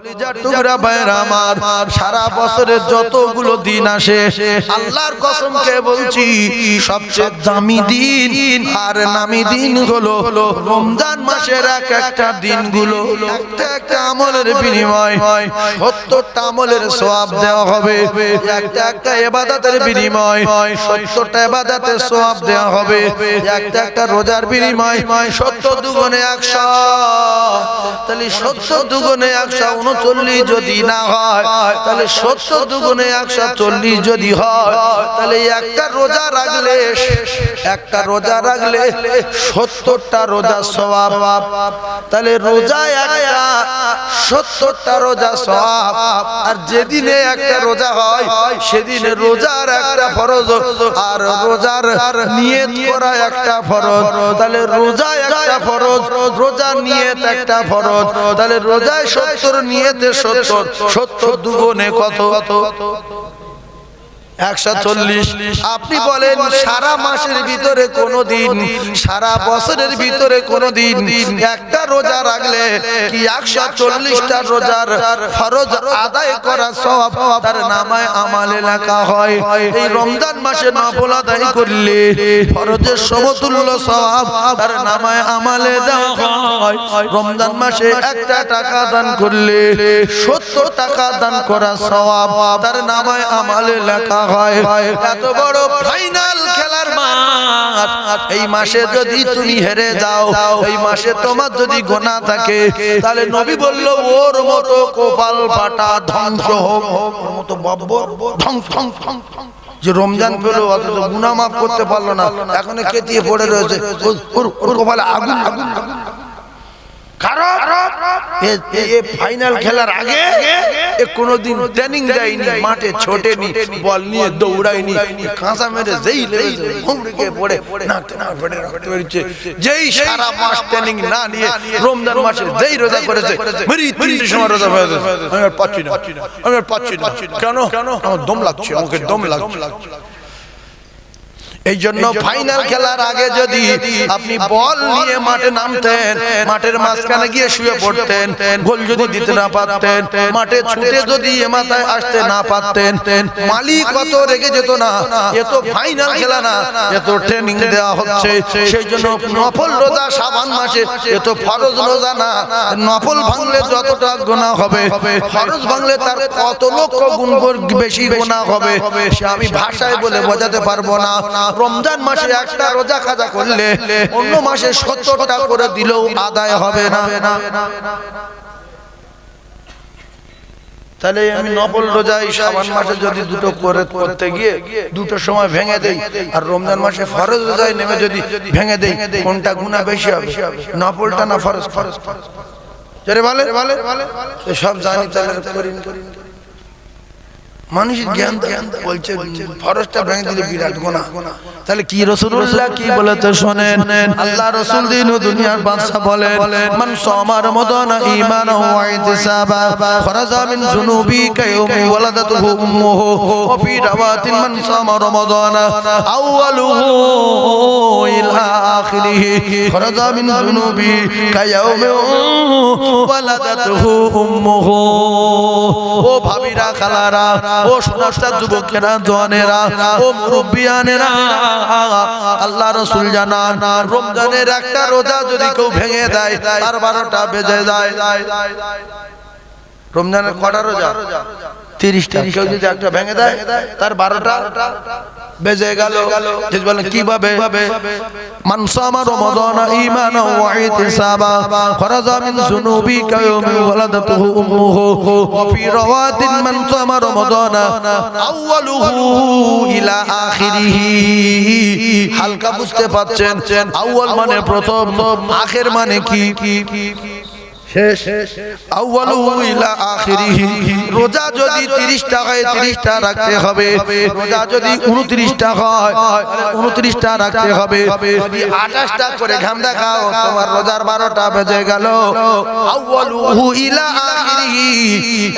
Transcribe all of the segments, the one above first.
কলিজার টুকরা ভাইরা আমার সারা বছরের যতগুলো দিন আসে আল্লাহর কসমকে বলছি সবচেয়ে দামি দিন আর নামি দিন হলো রমজান মাসের এক একটা দিনগুলো একটা একটা আমলের বিনিময়। সত্তরটা আমলের সোয়াব দেওয়া হবে। একটা একটা এবাদাতের বিনিময়। সত্তরটা এবাদাতের সোয়াব দেওয়া হবে। একটা একটা রোজার বিনিময়। সত্তর দুগুণে একশো। তাহলে সত্তর দুগুণে একশো। উনচল্লিশ যদি না হয়, তাহলে দুগুণে একশো চল্লিশ যদি হয়, তাহলে একটা রোজা রাখলে, একটা রোজা রাখলে সত্তরটা রোজা সবাব তাহলে রোজা একটা, সত্তরটা রোজা সবাব আর যেদিনে একটা রোজা হয়, সেদিনে রোজার একটা ফরজ। আর রোজার নিয়ত করা একটা ফরজ। তাহলে রোজা একটা ফরজ রোজা নিয়ত একটা ফরজ। তাহলে রোজায় সত্তর নিয়তে সত্তর সত্তর দুগুণে কত? একশো চল্লিশ। আপনি বলেন সারা মাসের ভিতরে কোনো দিন সারা বছরের ভিতরে কোনো দিন একটা রোজা রাখলে কি একশো চল্লিশটা রোজার ফরজ আদায় করা সব তার নামায় আমালে লেখা হয়। এই রমজান মাসে নফল আদায় করলে ফরজের সমতুল্য সব তার নামায় আমালে দেওয়া হয়। রমজান মাসে একটা টাকা দান করলে সত্তর টাকা দান করা সওয়াব তার নামায় আমালে লেখা হয়। এত বড় ফাইনাল খেলার এই মাসে যদি তুমি হেরে যাও, এই মাসে তোমার যদি গোনা থাকে, তাহলে নবী কোপাল হোক। যে রমজান পেল, অথচ গুনা মাফ করতে পারল না। এখন কেতিয়ে পড়ে রয়েছে। কারণ ফাইনাল খেলার আগে কোনোদিন ট্রেনিং দেয়নি মাঠে ছোটেনি বল নিয়ে দৌড়ায়নি কাঁচা মেরে যেই পড়ে রক্ত সারা মাস ট্রেনিং না নিয়ে রমজান মাসে যেই রোজা করেছে মেরি তিনটে সময় রোজা হয়ে আমি আর পাচ্ছি না। আমি আর পাচ্ছি না। কেন? আমার দম লাগছে আমাকে দম লাগছে। এই জন্য ফাইনাল খেলার আগে যদি আপনি বল নিয়ে মাঠে নামতেন মাঠের মাঝখানে গিয়ে শুয়ে পড়তেন গোল যদি দিতে না পারতেন মাঠে ছুটে যদি এ মাথায় আসতে না পারতেন মালিক কত রেগে যেত না এ তো ফাইনাল খেলা না এ তো ট্রেনিং দেওয়া হচ্ছে সেই জন্য নফল রোজা সাবান মাসে এ তো ফরজ রোজা না নফল ভাঙলে যতটা গোনা হবে ফরজ ভাঙলে তার কত লক্ষ গুণ বেশি গোনা হবে সে আমি ভাষায় বলে বোঝাতে পারব না রমজান মাসে একটা রোজা খাজা করলে অন্য মাসে সত্তরটা করে দিলেও আদায় হবে না। তাহলে আমি নফল রোজাই সাবান মাসে যদি দুটো করে করতে গিয়ে দুটো সময় ভেঙে দেই আর রমজান মাসে ফরজ রোজায় নেমে যদি ভেঙে দেই কোনটা গুণা বেশি হবে? নফলটা না ফরজ? ফরজ যারে বলে বলে সব জানি তাহলে করি করি মানুষের জ্ঞান বলছে ফরজটা ভেঙে দিলে বিরাট গোনা তাহলে কি রসুল্লাহ কি বলেছে শোনেন? আল্লাহ রসুল দিন দুনিয়ার বাদশা বলেন মান সামার মদনা ঈমান ওয়া ইতিসাবা খরাজা মিন যুনুবি কায়ুমি ওয়ালাদাতুহু উম্মুহু। ওয়া ফি রাওয়াতিন মান সামা রমাদানা। আউয়ালুহু ইলা আখিরিহি। খরাজা মিন যুনুবি কায়ুমি ওয়ালাদাতুহু উম্মুহু। ও ভাবিরা খালারা ও সোনাস্তা যুবকেরা জনেরা ও মুরব্বিয়ানেরা, আল্লাহ রসুল জানান, রমজানের একটা রোজা যদি কেউ ভেঙে দেয়, তার বারোটা বেজে যায়। রমজানের কটা রোজা? তিরিশটা। কেউ যদি একটা ভেঙে দেয় তার বারোটা বেজে গেল। যদি বলেন কীভাবে? মান সামা রমাদান ঈমানাও ওয়া ইতিসাবা খরাজা মিন যুনুবি কায়ুমি ওয়ালাদাতুহু উম্মুহু ওয়া ফি রাওয়াতিন মান সামা রমাদান আউয়ালুহু ইলা আখিরিহি। হালকা বুঝতে পাচ্ছেন আউয়াল মানে প্রথম আখের মানে কি? শেষ। রোজা যদি 30 টাকায় 30 রাখতে হবে। রোজা যদি 29 টা হয় 29 টা রাখতে হবে। যদি 28 টা করে ঘাম দেখাও তোমার রোজার 12টা বেজে গেল।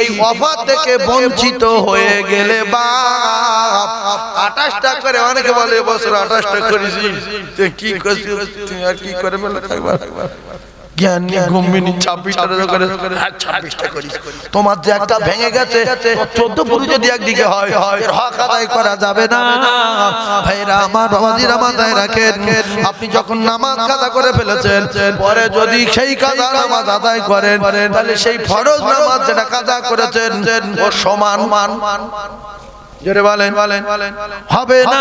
এই অফার থেকে বঞ্চিত হয়ে গেলে বাপ। 28 টা করে অনেকে বলে এবছর 28 টা করেছি। কি করছিস? তুমি আর কি করে থাকবা জ্ঞান নিয়ে ঘুমিনি ছাব্বিশটা রোজা করে। হ্যাঁ, ছাব্বিশটা করি। তোমার যে একটা ভেঙে গেছে চোদ্দ পুরু যদি একদিকে হয় এর হক আদায় করা যাবে না। ভাইরা আমার বাবাজিরা মাথায় রাখেন। আপনি যখন নামাজ কাজা করে ফেলেছেন পরে যদি সেই কাজা নামাজ আদায় করেন তাহলে সেই ফরজ নামাজ যেটা কাজা করেছেন ও সমান। মান জোরে বলেন। হবে না।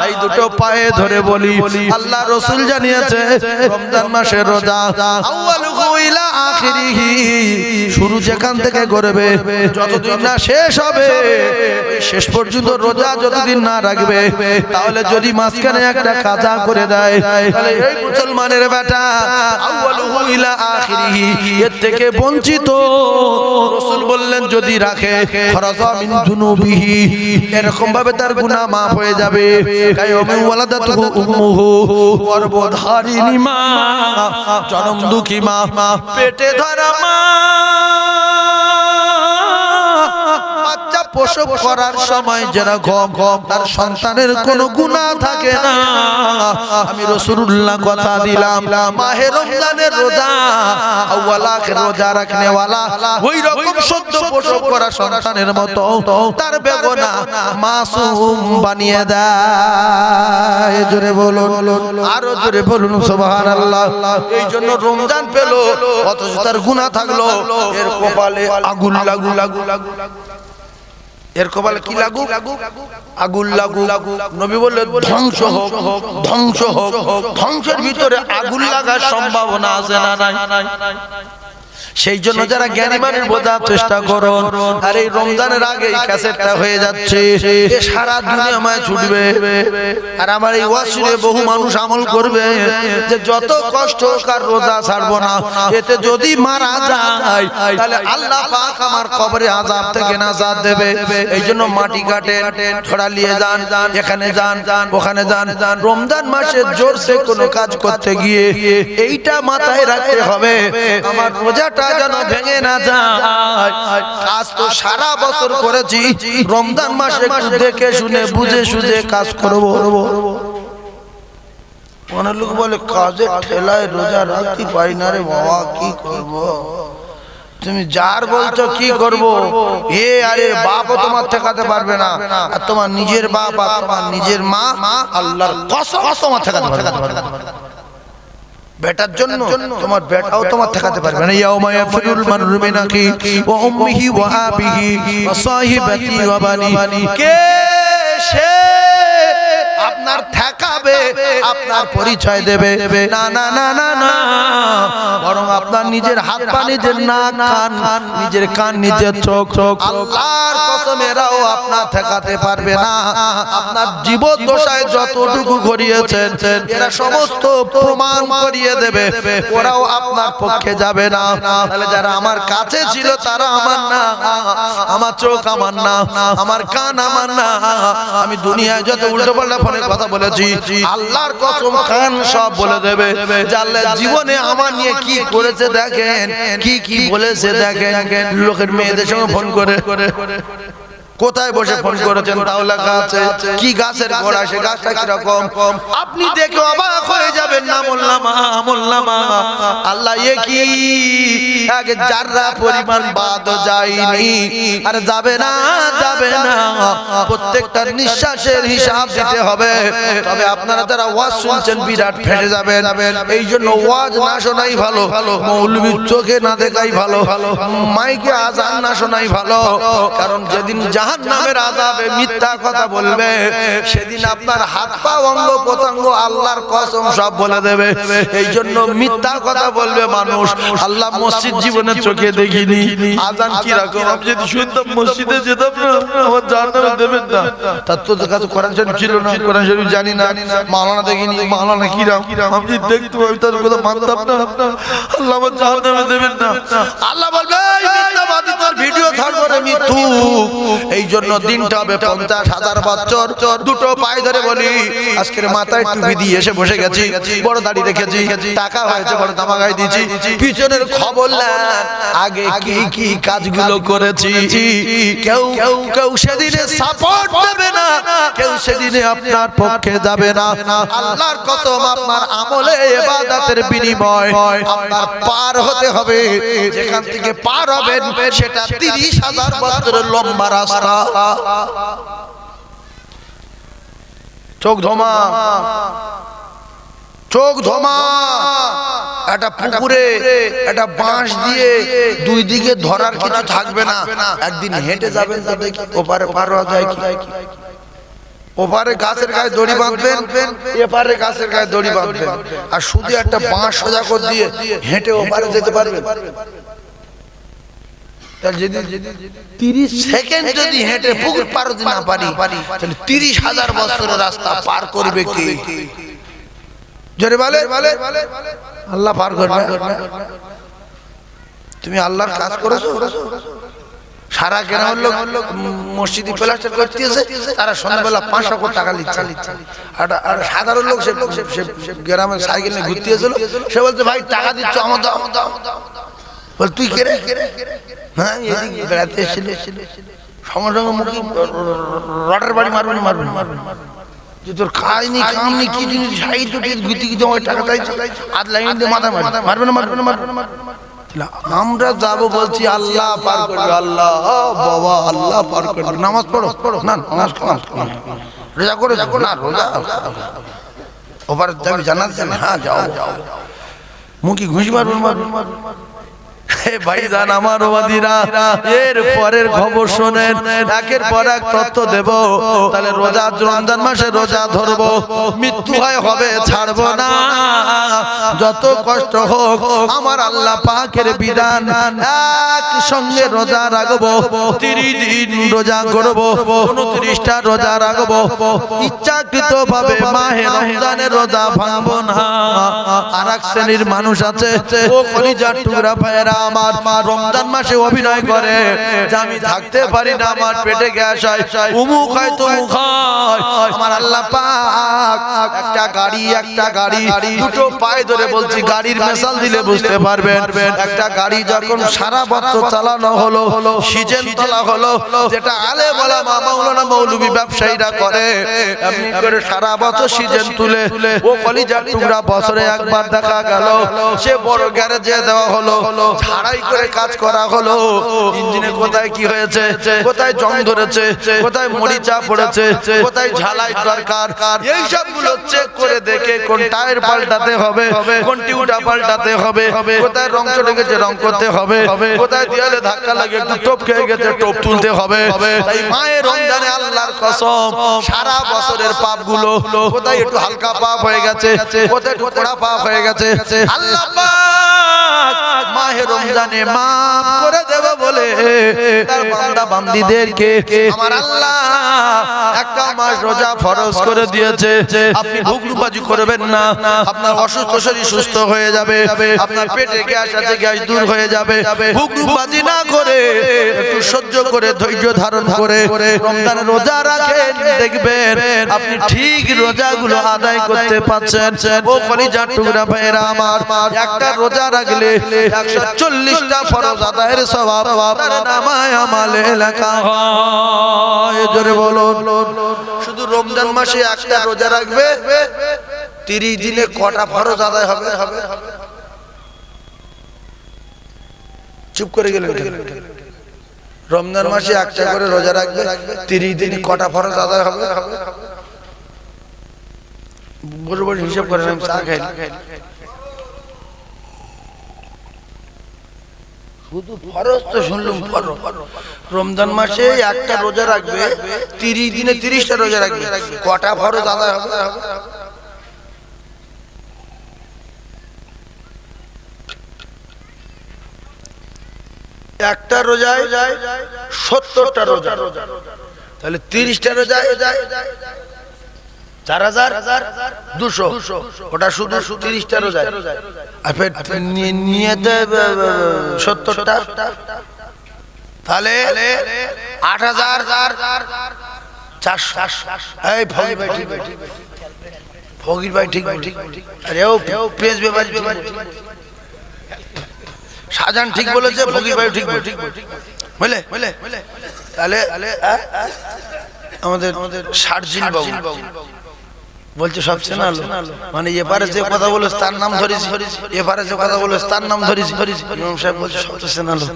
তাই দুটো পায়ে ধরে বলি, আল্লাহ রসুল জানিয়েছে, রমজান রোজা শুরু যেখান থেকে করবে যতদিন না শেষ হবে শেষ পর্যন্ত রোজা যতদিন না রাখবে, তাহলে যদি মাঝখানে একটা কাজা করে দেয়, তাহলে এই মুসলমানের বেটা এর থেকে বঞ্চিত। রসুল বললেন, যদি রাখে মিন দুনুবিহি এরকম ভাবে তার গুনাহ মাফ হয়ে যাবে। কায়মি ওয়ালাদাতুহু উম্মুহু। গর্ভধারিণী মা, জনম দুঃখী মা, পেটে ধরা মা। প্রসব করার সময় যেরকম তার সন্তানের কোনো গুনাহ থাকে না। আমি রসুল্লাহ কথা দিলাম, মাহে রমজানের রোজা, আউয়ালা রোজা রাখনে ওই রকম সদ্য প্রসব করা সন্তানের মতো তার বেগনা মাসুম বানিয়ে দেয়। জোরে বলুন, আরও জোরে বলুন, সুবহানাল্লাহ। এই জন্য রমজান পেল, অথচ তার গুনাহ থাকল, এর কপালে আগুন লাগু লাগু লাগু এর কপালে কি লাগু আগুন লাগু লাগু নবী বললে ধ্বংস হোক ধ্বংস হোক ধ্বংসের ভিতরে আগুন লাগার সম্ভাবনা আছে না নাই। সেই জন্য যারা জ্ঞানী মানুষ বোঝার চেষ্টা করো আর এই রমজানের আগে এই ক্যাসেটটা হয়ে যাচ্ছে। সারা দুনিয়া মায় ছুটবে। আর আমার এই ওয়াসিরে বহু মানুষ আমল করবে যে যত কষ্ট হোক আর রোজা ছাড়বো না এতে যদি মারা যায় তাহলে আল্লাহ পাক আমার কবরে আজাব থেকে নাজাত দেবে। এই জন্য মাটি কাটেন ছড়া নিয়ে যান এখানে যান ওখানে যান। রমজান মাসে জোরসে কোনো কাজ করতে গিয়ে এইটা মাথায় রাখতে হবে। আমার রোজাটা যেন ভেঙে না যায়। কাজ তো সারা বছর করেছি। রমজান মাসে দেখে শুনে, বুঝে সুঝে কাজ করব। অনেক লোক বলে কাজের ঠেলায় রোজা রাখতে পারি না রে বাবা, কি করব? তুমি যার বলছো কি করব? এ আরে বাপও তোমার ঠেকাতে পারবে না। আর তোমার নিজের বাপ আর তোমার নিজের মা, আল্লাহর কসম তোমার ঠেকাতে পারবে না। বেটার জন্য তোমার বেটাও তোমার ঠেকাতে পারবে না। ইয়াউমা ইয়াফিরুল মারু মিন আখি ওয়া উম্মিহি ওয়া আবিহি ওয়া সাহিবাতি ওয়া বানি। কে সে আপনার ঠেকাবে, আপনার পরিচয় দেবে। না না না না না। বরং আপনার নিজের হাত পা, নিজের নাক, কান, নিজের কান, নিজের চোখ। চোখ আল্লাহর কসম, এরাও আপনার ঠেকাতে পারবে না। আপনার জীবন দশায় যতটুকু ঘটিয়েছেন, এরা সমস্ত প্রমাণ করিয়ে দেবে। ওরাও আপনার পক্ষে যাবে না। তাহলে যারা আমার কাছে ছিল, তারা আমার না। আমার চোখ আমার না। আমার কান আমার না। আমি দুনিয়ায় যত উল্টো পাল্টা ফোনে কথা বলেছি। আল্লাহর কসম খান সব বলে দেবে। আল্লাহ জীবনে আমার নিয়ে কি করেছে দেখেন, কি কি বলেছে দেখেন। লোকের মেয়েদের সঙ্গে ফোন করে। কোথায় বসে ফোন করেছেন? তাও লেখা আছে কি গাছের গোড়া? সে গাছটা কীরকম? আপনি দেখে অবাক হয়ে যাবেন না মোল্লামা? মোল্লামা। আল্লাহ এ কি? আগে যাররা পরিমাণ বাদ যায়নি আর যাবে না যাবে না প্রত্যেকটা নিঃশ্বাসের হিসাব দিতে হবে। তবে আপনারা যারা ওয়াজ শুনছেন বিরাট ফেসে যাবেন। এই জন্য ওয়াজ না শোনাই ভালো। মৌলবীর চোখে না দেখাই ভালো। মাইকে আজান না শোনাই ভালো। কারণ যেদিন জাহান নামের আজাবে মিথ্যা কথা বলবে। সেদিন আপনার হাত পা অঙ্গ প্রত্যঙ্গ আল্লাহর কসম সব বলে দেবে। এই জন্য মিথ্যা কথা বলবে মানুষ। আল্লাহ মসজিদ জীবনে চোখে দেখিনি। আজান কি রকম আমি যদি শুনতাম মসজিদে যেতাম না আমার জাহান্নামে দেবেন না। তার তো কাছে কোরআন শরীফ ছিল না কোরআন শরীফ জানি না মাওলানা দেখিনি মাওলানা কি রাম আমি যদি দেখতাম আমি তার কথা মানতাম না। আল্লাহ আমার জাহান্নামে দেবেন না। আল্লাহ বলবে "এই তোর ভিডিও ছাড়বো রে মিথ্যু এই জন্য দিনটা হবে পঞ্চাশ হাজার বছর। দুটো পায়ে ধরে বলি আজকের মাথায় টুপি দিয়ে এসে বসে গেছি বড় দাড়ি রেখেছি টাকা হয়েছে বড় দামা গায়ে দিয়েছি। পিছনের খবর আগে কি কি কাজগুলো করেছি? কেউ কেউ কেউ সেদিনে সাপোর্ট দেবে না। কেউ সেদিনে আপনার পক্ষে যাবে না। আল্লাহর কসম আপনার আমলে বিনিময়। আপনার পার হতে হবে। যেখান থেকে পার হবেন সেটা তিরিশ হাজার বছরের লম্বা রাস্তা। চোখ ধমা। চোখ ধমা। একটা পুকুরে একটা বাঁশ দিয়ে দুই দিকে ধরার কিছু থাকবে না। একদিন হেঁটে যাবেন তো ওপারে পার হওয়া যায় কি? ওপারে গাছের গায়ে দড়ি বাঁধবেন এপারে গাছের গায়ে দড়ি বাঁধবেন। আর শুধু একটা বাঁশ সোজা করে দিয়ে হেঁটে ওপারে যেতে পারবেন। তুমি আল্লাহর কাজ করেছ? সারা গ্রামের লোক মসজিদে প্লাস্টার করতে এসে তারা সন্ধ্যাবেলা পাঁচশো কোটি টাকা নিচ্ছে। আর সাধারণ লোক গ্রামের সাইকেল নিয়ে ঘুরতে সে বলছে, ভাই, টাকা দিচ্ছ আমাদের আমাদের বল, তুই কে রে? হ্যাঁ এদিক বেড়াতে এসেছিলে সঙ্গে সঙ্গে মুখি রডের বাড়ি মারবেন মারবেন মারবেন যে তোর খাইনি কামনি কি জিনিস সাইড দুটি ঘুরতে ঘুরতে আমার টাকা চাইছে। আধ লাইন দিয়ে মাথা মারবে মারবে না মারবে না মারবে না আমরা যাব বলছি আল্লাহ পার করবে আল্লাহ বাবা আল্লাহ পার করবে। নামাজ পড়ো। পড়ো। না নামাজ নামাজ রোজা করে যাব না রোজা ওপারে যাবি জানাচ্ছেন হ্যাঁ যাও। যাও। মুখি ঘুষি মারবেন মারবেন মারবেন খবর রোজা না। যত কষ্ট হোক বিধান সঙ্গে রোজা রাখব, তিরিশ দিন রোজা করব উনত্রিশটা রোজা রাখব। ইচ্ছাকৃত ভাবে মাহে রমজানের রোজা ভাঙবো না। আর শ্রেণির মানুষ আছে, ও টুকরা ভাইয়েরা আমার রমজান মাসে অভিনয় করে আমি থাকতে পারি না, আমার পেটে গ্যাস হয়। উমুক হয় হয়। আমার আল্লাহ পাক একটা গাড়ি একটা গাড়ি, দুটো পায়ে ধরে বলছি, গাড়ির মেশাল দিলে বুঝতে পারবেন। একটা গাড়ি যখন সারা বছর চালানো হলো, সিজন তোলা হলো, যেটা আলে বলা মা মাওলানা মৌলবী ব্যবসায়ীরা করে, এমনি করে সারা বছর সিজন তুলে, ও কলিজার টুকরা বছরে একবার দেখা গেল, সে বড় গ্যারেজে দেওয়া হলো ঝাড়াই করে কাজ করা হলো। ইঞ্জিনে কোথায় কি হয়েছে? কোথায় জং ধরেছে? কোথায় মরিচা পড়েছে কোথায় ঝালাই দরকার? এই সবগুলো চেক করে দেখে কোন টায়ার পাল্টাতে হবে কোন টিউটা পাল্টাতে হবে কোথায় রং চলে গেছে রং করতে হবে কোথায় দেয়ালে ধাক্কা লাগে একটু টোপ খেয়ে গেছে টোপ তুলতে হবে। তাই মায়ের রমজানে আল্লাহর কসম সারা বছরের পাপগুলো কোথায় একটু হালকা পাপ হয়ে গেছে কোথায় একটু কড়া পাপ হয়ে গেছে আল্লাহ পাক মাহে রমজানে মাফ করে দেবে বলে তার বান্দা বান্দিদেরকে আমার আল্লাহ একটা মাস রোজা ফরজ করে দিয়েছে। আপনি ভুগলুবাজি করবেন না। আপনার অসুস্থ শরীর সুস্থ হয়ে যাবে। আপনার পেটে গ্যাস আছে, গ্যাস দূর হয়ে যাবে। ভুগলুবাজি না করে একটু সহ্য করে, ধৈর্য ধারণ করে রমজান রোজা রাখেন, দেখবেন আপনি ঠিক রোজাগুলো আদায় করতে পারছেন। ও কলিজার টুকরা ভাইয়েরা আমার, একটা রোজা রাখলে একশো চল্লিশটা ফরজ আদায়ের স্বভাব নামায় আমালে লেখা হয়, জোরে বলুন। শুধু রমজান মাসে একটা রোজা রাখবে, তিরিশ দিনে কটা ফরজ আদায় হবে? চুপ করে গেলেন রমজান মাসে একটা করে রোজা রাখবে, তিরিশ দিনে কটা ফরজ আদায় হবে? বসে বসে হিসাব চা খাই শুধু ফরজ তো রমজান মাসে একটা রোজা রাখবে, তিরিশ দিনে তিরিশটা রোজা রাখবে। কটা ফরজ আদায় হবে? একটা রোজায় সত্তরটা রোজা। তাহলে তিরিশটা রোজায় চার হাজার দুশো। ওটা শুধু তিরিশটা রোজায় আর ফের নি- নিয়েতে সত্তরটা। তাহলে আট হাজার ভাই ঠিক ভাই ঠিক ঠিক ব্যাপারী ঠিক বলেছে, ফকির ভাই ঠিক ঠিক বুঝলে? বুঝলে তাহলে? আমাদের আমাদের শারজিল বাবু। বলছে সব চেনালো। মানে এপারে যে কথা বলে তার নাম ধরেছি। এপারে যে কথা বলে তার নাম ধরেছি। ইমাম সাহেব বলছে সব তো চেনালো।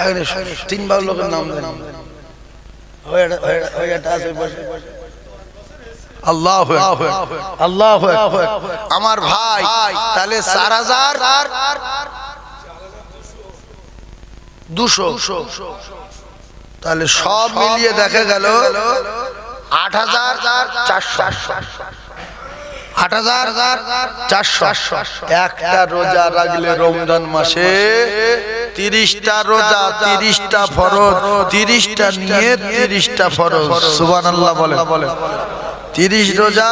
এখানে লোকের নাম আল্লাহ আমার ভাই তাহলে চার হাজার দুশো। তাহলে সব মিলিয়ে দেখা গেল আট হাজার চারশো। আট হাজার চারশো। একটা রোজা রাখলে রমজান মাসে তিরিশটা রোজা, তিরিশটা ফরজ, তিরিশটা নিয়ে তিরিশটা ফরজ। সুবান আল্লাহ বলে তিরিশ রোজা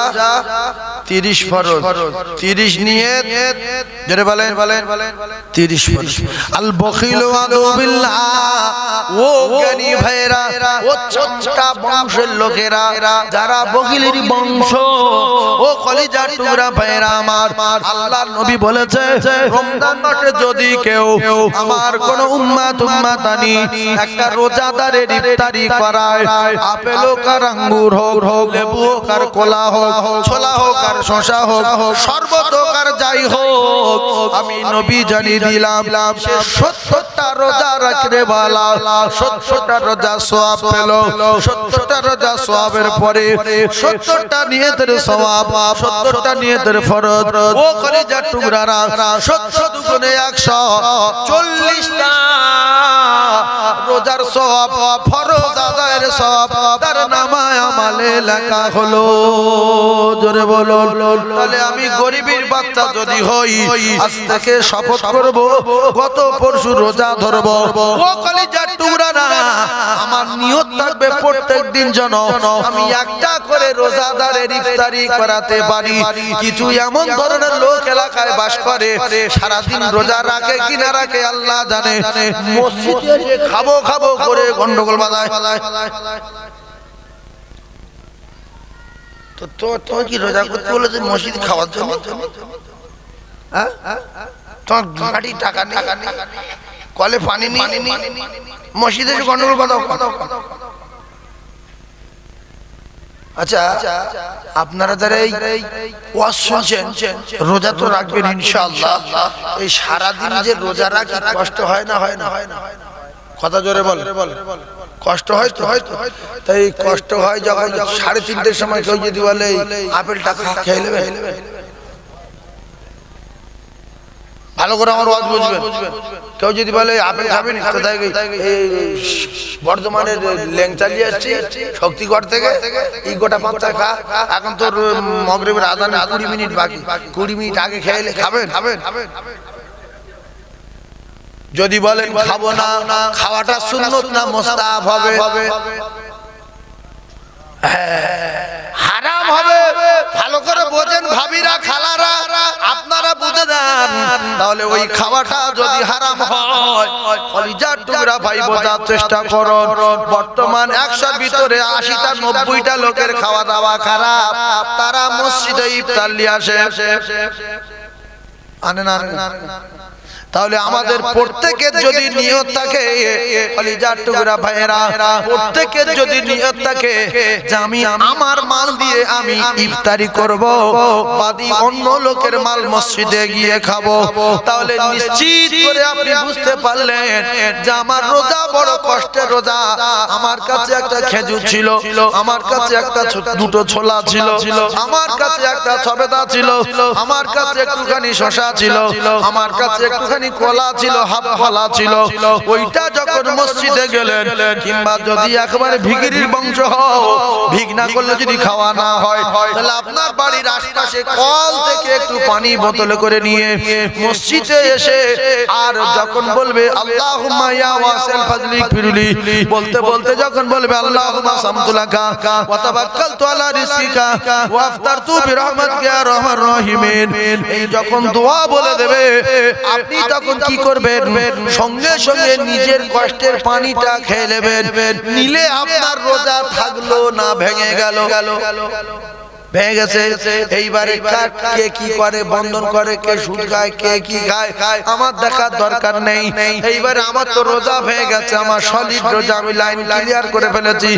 তিরিশ ফরজ। তিরিশ নিয়ে বলেন বলেন তিরিশ ফরজ। আল বিল্লাহ। ও জ্ঞানী ভাইরা ও ছোট্টা বংশের লোকেরা যারা বকিলের বংশ। ও কলিজার টুকরা ভাইরা আমার। আল্লাহ নবী বলেছে রমজান মাসে যদি কেউ আমার কোন উম্মাত উম্মাতানি একটা রোজাদারের ইফতারি করায় আপেল হোক আঙ্গুর হোক হোক লেবু হোক আর কলা হোক, ছোলা হোক আর শশা হোক শরবত হোক আর যাই হোক, আমি নবী জানিয়ে দিলাম। সে সত্তরটা রোজা রাখতে বালা সত্তরটা রোজা সোয়াব পেল, সত্তরটা রোজা সোয়াবের পরে সত্তরটা নিয়তের সোয়াব সত্তরটা নিয়তের ফরজ। ও কলিজার টুকরারা, সত্তর দুগুণে একশো, চল্লিশটা রোজার সব ফরজ আদায়ের সব তার নামায় লেখা হলো, জোরে বলো তাহলে আমি গরিবের বাচ্চা যদি হই, আজ থেকে শপথ করব, গত পরশু রোজা ধরব। ও কলিজার টুকরা না আমার নিয়ত থাকবে প্রত্যেক দিন যেন আমি একটা করে রোজাদারের ইফতারি করাতে পারি। কিছু এমন ধরনের লোক এলাকায় বাস করে, সারাদিন রোজা রাখে কিনা রাখে আল্লাহ জানে। মসজিদে খাব খাব করে গন্ডগোল বাজায় তো তোমার কি রোজা করতে হ্যাঁ? তোমার কলে আচ্ছা আপনারা এই রোজা তো রাখবেন ইনশাআল্লাহ। এই সারাদিন যে রোজা রাখি, কষ্ট হয় না হয় না হয় না? কথা জোরে বল। কষ্ট হয় তো? হয় তো তাই কষ্ট হয় যখন সাড়ে তিনটের সময় কেউ যদি বলে, আপেলটা খেয়ে নেবে ভালো করে আমার ওয়াজ বুঝবেন। কেউ যদি বলে, আপেল খাবেন? বর্ধমানের লেংচালি আসছি, শক্তিগড় থেকে, এই গোটা পাঁচটা খা, এখন তোর মগরবের আদান কুড়ি মিনিট বাকি। কুড়ি মিনিট আগে খেয়ে খাবেন খাবেন? যদি বলেন খাব না খাওয়াটা সুন্নত না মোস্তাব হবে হারাম হবে ভালো করে বোঝেন ভাবিরা খালারা আপনারা বুঝে দেন তাহলে ওই খাওয়াটা যদি হারাম হয় কলিজার টুকরা ভাই বোঝার চেষ্টা করুন বর্তমান একশোর ভিতরে আশিটা নব্বইটা লোকের খাওয়া দাওয়া খারাপ তারা মসজিদে ইফতার নিয়ে আসে আনে না তাহলে আমাদের প্রত্যেকের যদি নিয়ত থাকে টুকরা ভাইয়েরা প্রত্যেকের যদি নিয়ত থাকে যে আমি আমার মাল দিয়ে আমি ইফতারি করব বাদি অন্য লোকের মাল মসজিদে গিয়ে খাব। তাহলে নিশ্চিত করে আপনি বুঝতে পারলেন যে আমার রোজা বড় কষ্টের রোজা। আমার কাছে একটা খেজুর ছিল আমার কাছে একটা দুটো ছোলা ছিল আমার কাছে একটা সবেদা ছিল। আমার কাছে একটুখানি শশা ছিল আমার কাছে একটুখানি কলা ছিল, হাফ কলা ছিল, ওইটা যখন মসজিদে গেলেন, কিংবা যদি একেবারে ভিগিরির বংশ হও ভিগ না করলে যদি খাওয়া না হয়, তাহলে আপনার বাড়ির আশপাশে কল থেকে একটু পানি বোতলে করে নিয়ে মসজিদে এসে, আর যখন বলবে, আল্লাহুম্মা ইয়া ওয়াসিল ফাজলি ফিরলি, বলতে বলতে যখন বলবে, আল্লাহুম্মা সামতুলাকা ওয়া তাওয়াক্কালতু আলা রিজকিকা ওয়া আফতারতু বিরহমাতিকা আরহামার রাহিমিন, এই যখন দোয়া বলে দেবে, আপনি তখন কি করবেন? সঙ্গে সঙ্গে নিজের কষ্টের পানিটা খেয়ে নেবেন। নিলে আপনার রোজা থাকল না, ভেঙে গেল। ভেঙে গেছে। এইবারে কার কে কি করে বন্ধন করে কে সুদ খায় কে কি খায় আমার দেখার দরকার নেই। এইবারে আমার তো রোজা ভেঙে গেছে আমার সলিড রোজা আমি লাইন ক্লিয়ার করে ফেলেছি।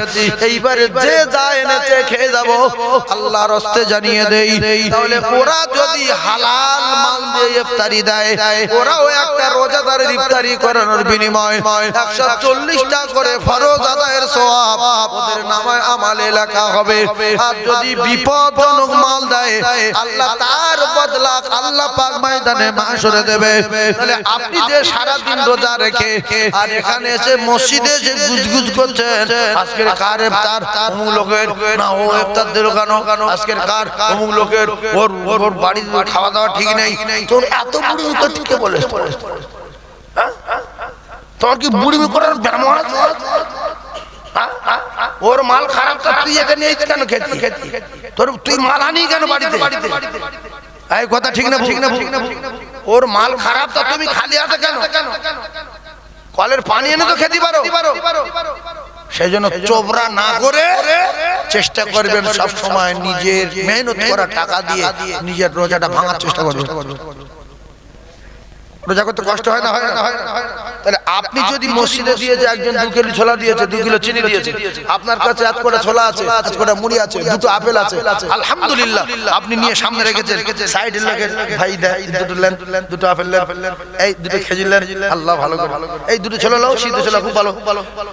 এইবারে যে যা এনেছে খেয়ে যাব আল্লাহর হস্তে জানিয়ে দেই। তাহলে ওরা যদি হালাল মাল দিয়ে ইফতারি দেয় ওরাও একটা রোজাদারের ইফতারি করানোর বিনিময়। একশো চল্লিশটা করে ফরজ আদায়ের সোয়াব ওদের নামায় আমালে লেখা হবে আর যদি বিপদজনক মাল দেয়। আল্লাহ তার বদলা আল্লাহ পাক ময়দানে মাসরে দেবে। তাহলে আপনি যে সারা দিন রোজা রেখে আর এখানে এসে মসজিদে যে গুজগুজ করছেন, আজকের কার ইফতার? অমুক লোকের না, ও ইফতার দিল কেন? আজকের কার? অমুক লোকের, ওর ওর বাড়ির খাওয়া দাওয়া ঠিক নেই। তোর এত বুড়ি কে বলে? তোর কি বুড়ি করার ব্যায়াম আছে? ওর মাল খারাপ তুই এখানে কেন খেতি তোর তুই মাল আনি কেন বাড়িতে? বাড়িতে এই কথা ঠিক না ঠিক না ঠিক না ওর মাল খারাপ তো তুমি খালি আছে কেন? কলের পানি এনে তো খেতে পারো। সেই জন্য চোবরা না করে চেষ্টা করবেন সব সময় নিজের মেহনত করা টাকা দিয়ে নিজের রোজাটা ভাঙার চেষ্টা করবেন। করতে কষ্ট হয় না হয় না তাহলে আপনি যদি মসজিদে একজন দু কিলো ছোলা দিয়েছে দু কিলো চিনি দিয়েছে। আপনার কাছে এক কোটা ছোলা আছে এক কোটা মুড়ি আছে দুটো আপেল আছে। আলহামদুলিল্লাহ। আপনি নিয়ে সামনে রেখেছেন। সাইডের লোকের ভাই দেয় দুটো লেন দুটো আপেল লেন এই দুটো খেজুর লেন। আল্লাহ ভালো করে এই দুটো ছোলা লাও ছোলা খুব ভালো।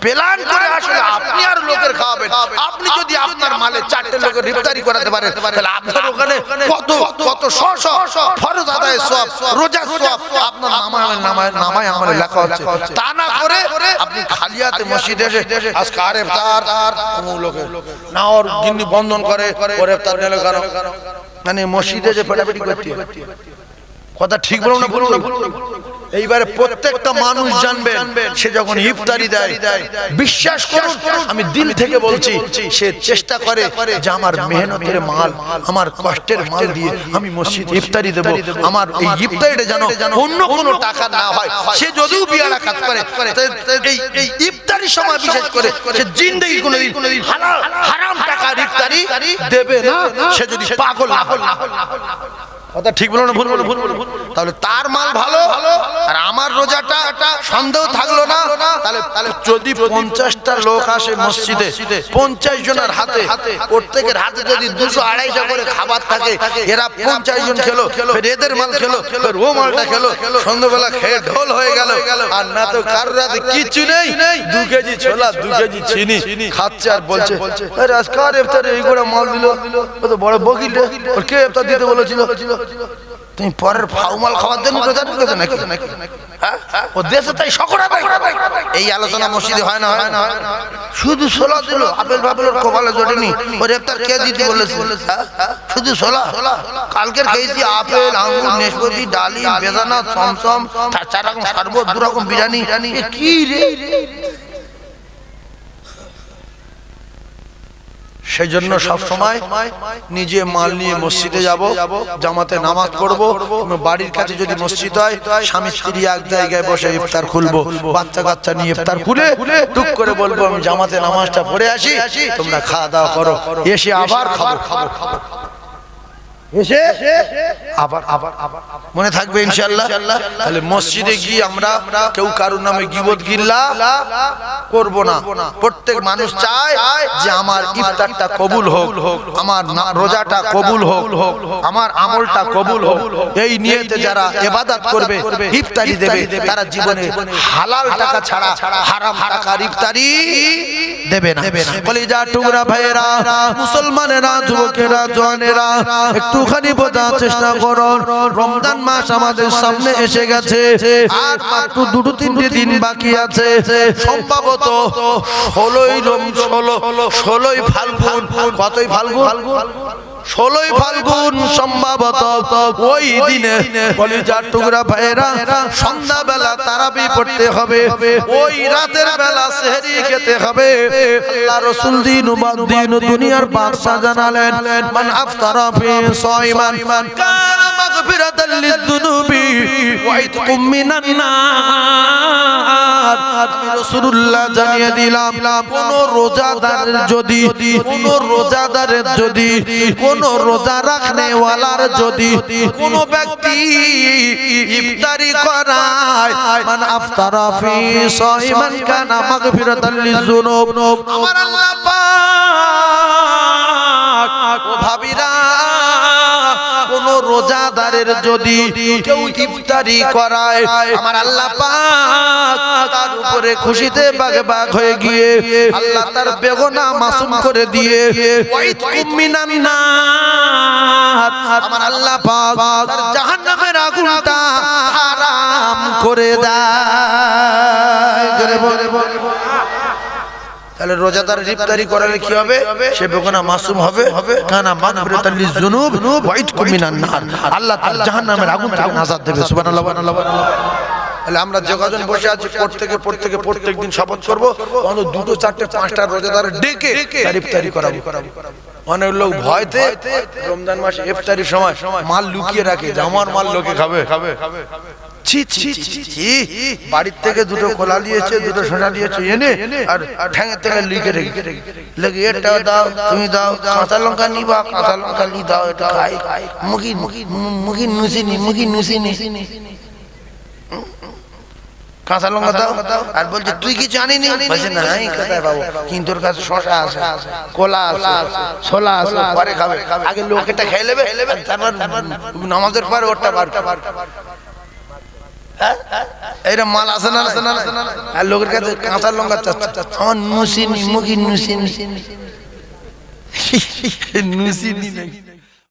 প্ল্যান করে আসলে আপনি আর লোকের খাওয়াবেন। আপনি যদি আপনার মালে চারটে লোকের ইফতারি করাতে পারেন তাহলে আপনার ওখানে কত কত শ শ ফরজ আদায় সব রোজা সব আপনার নামায় নামায় নামায় আমার লেখা হচ্ছে। তা না করে আপনি খালিয়াতে মসজিদে এসে আজকে আর এফতার লোকের না ওর বন্ধন করে ওর এফতার নিলে মানে মসজিদে যে ফেটাফেটি কথা ঠিক বলুন না বলুন এইবারে প্রত্যেকটা মানুষ জানবেন সে যখন ইফতারি দেয় বিশ্বাস করুন আমি দিল থেকে বলছি সে চেষ্টা করে যে আমার মেহনতের মাল আমার কষ্টের মাল দিয়ে আমি মসজিদ ইফতারি দেব। আমার এই ইফতারিটা যেন অন্য কোনো টাকা না হয় সে যদিও বিয়ারা কাজ করে এই এই ইফতারির সময় বিশেষ করে সে জিন্দেগি কোনোদিন হালাল হারাম টাকার ইফতারি দেবে না। সে যদি পাগল না হয়। ঠিক ভুল ভুল তাহলে তার মাল ভালো আর আমার রোজাটা সন্দেহ থাকল না। তাহলে তাহলে যদি পঞ্চাশটা লোক আসে মসজিদে পঞ্চাশ জনের হাতে প্রত্যেকের হাতে যদি দুশো আড়াইশো করে খাবার থাকে এরা পঞ্চাশ জন খেলো এদের মাল খেলো ও মালটা খেলো সন্ধ্যাবেলা খেয়ে ঢোল হয়ে গেল আর না তো কারোর রাতে কিচ্ছু নেই দু কেজি ছোলা দু কেজি চিনি খাচ্ছে আর বলছে আরে আজকার ইফতারে এই করে মাল দিল ও তো বড় বকিল কে ইফতার দিতে বলেছিল? তুমি পরের ফাউমাল খাওয়ার জন্য রোজা ঢুকেছো নাকি? হ্যাঁ? ও দেশে তাই এই আলোচনা মসজিদে হয় না হয় না। শুধু সোলা আপেল দিতে বলেছে? হ্যাঁ? শুধু সোলা কালকের আপেল ডালিম, বেদানা দু রকম বিরিয়ানি। কি রে? সেই জন্য সবসময় নিজে মাল নিয়ে মসজিদে যাব জামাতে নামাজ পড়ব বাড়ির কাছে যদি মসজিদ হয় স্বামী স্ত্রী এক জায়গায় বসে ইফতার খুলবো বাচ্চা কাচ্চা নিয়ে ইফতার খুলে টুক করে বলব আমি জামাতে নামাজটা পড়ে আসি তোমরা খাওয়া দাওয়া করো এসে আবার খাব। খাব। খাব এসে? আবার আবার আবার মনে থাকবে ইনশাআল্লাহ। তাহলে মসজিদে গিয়ে আমরা কেউ কারোর নামে গিবত গিল্লা করব না। প্রত্যেক মানুষ চায় যে আমার ইফতারটা কবুল হোক, আমার রোজাটা কবুল হোক, আমার আমলটা কবুল হোক। এই নিয়েতে যারা ইবাদত করবে, ইফতারি দেবে, তারা জীবনে হালাল টাকা ছাড়া, হারাম টাকার ইফতারি দেবে না। কলিজা টুকরা ভাইয়েরা, মুসলমানেরা, যুবকেরা, জওয়ানেরা, একটুখানি বোঝার চেষ্টা করো রমজান মাস আমাদের সামনে এসে গেছে। আর মাত্র দুটো তিনটে দিন বাকি আছে। সম্ভবত ষোলোই রম ষোলো ষোলোই ফাল্গুন। কতই ফাল্গুন? ষোলোই ফাল্গুন সম্ভবত ওই দিনে কলিজার টুকরা ভাইয়েরা সন্ধ্যাবেলা তারাবি পড়তে হবে। ওই রাতের বেলা সেহরি খেতে হবে। আল্লাহ রসুল দিন দুনিয়ার জানালেন, মান ফি সাইমান কানা লিযুনুবি ওয়া ইতকুম মিনান নার। আমি রাসূলুল্লাহ জানিয়ে দিলাম, কোন রোজাদারের যদি, কোন রোজাদারের যদি কোন রোজা রাখনে ওয়ালার যদি কোনো ব্যক্তি ইফতারি করায় মান আফতারা ফি সাহিমান কানা মাগফিরাতাল লিজুনুব আমার আল্লাহ পাক ও ভাবিরা কোন রোজাদারের যদি কেউ ইফতারি করায়, আমার আল্লাহ পাক তার উপরে খুশিতে বাগে বাগ হয়ে গিয়ে আল্লাহ তার বেগনা মাসুম করে দিয়ে মিনান নার, আমার আল্লাহ পাক তার জাহান্নামের আগুনটা হারাম করে দেয়। জোরে বল। তাহলে রোজাদার ইফতারি করালে কি হবে? সে বেগুনা মাসুম হবে। কানা মাগফিরাতাল লিযুনুব ওয়া ইতকুম মিনান নার। আল্লাহ তার জাহান্নামের আগুন থেকে নাজাত দেবে। সুবহানাল্লাহ তাহলে আমরা যোগাযোগ বসে আছি, প্রত্যেকে প্রত্যেকে প্রত্যেক দিন শপথ করব। দুটো, চারটে, পাঁচটা রোজাদার ডেকে তার ইফতারি করাবো। অনেক লোক ভয়তে রমজান মাসে ইফতারির সময় মাল লুকিয়ে রাখে যে আমার মাল লোকে খাবে খাবে খাবে। ছি ছি ছি ছি বাড়ির থেকে দুটো কোলা দিয়েছে দুটো সোনা এনে আর ঠ্যাঙের থেকে লিখে রেখে লেগে এটা দাও তুমি দাও কাঁচা লঙ্কা নিবা কাঁচা লঙ্কা নি দাও এটা খাই। মুখি মুখি মুখি নুসিনি মুখি নুসিনি। কাঁচা লঙ্কা দাও আর বলছে তুই কি জানিনি? বলছে না আমি কোথায় পাবো কিন্তু ওর কাছে শশা আছে কোলা আছে ছোলা আছে পরে খাবে। আগে লোক এটা খেয়ে নেবে তারপর নামাজের পরে ওরটা বার এইটা মাল আছে না আছে না আর লোকের কাছে কাঁচা লঙ্কা চাচ্ছে। আমার নুসিনি, মুখি নুসিনি। নুসিনি। নাকি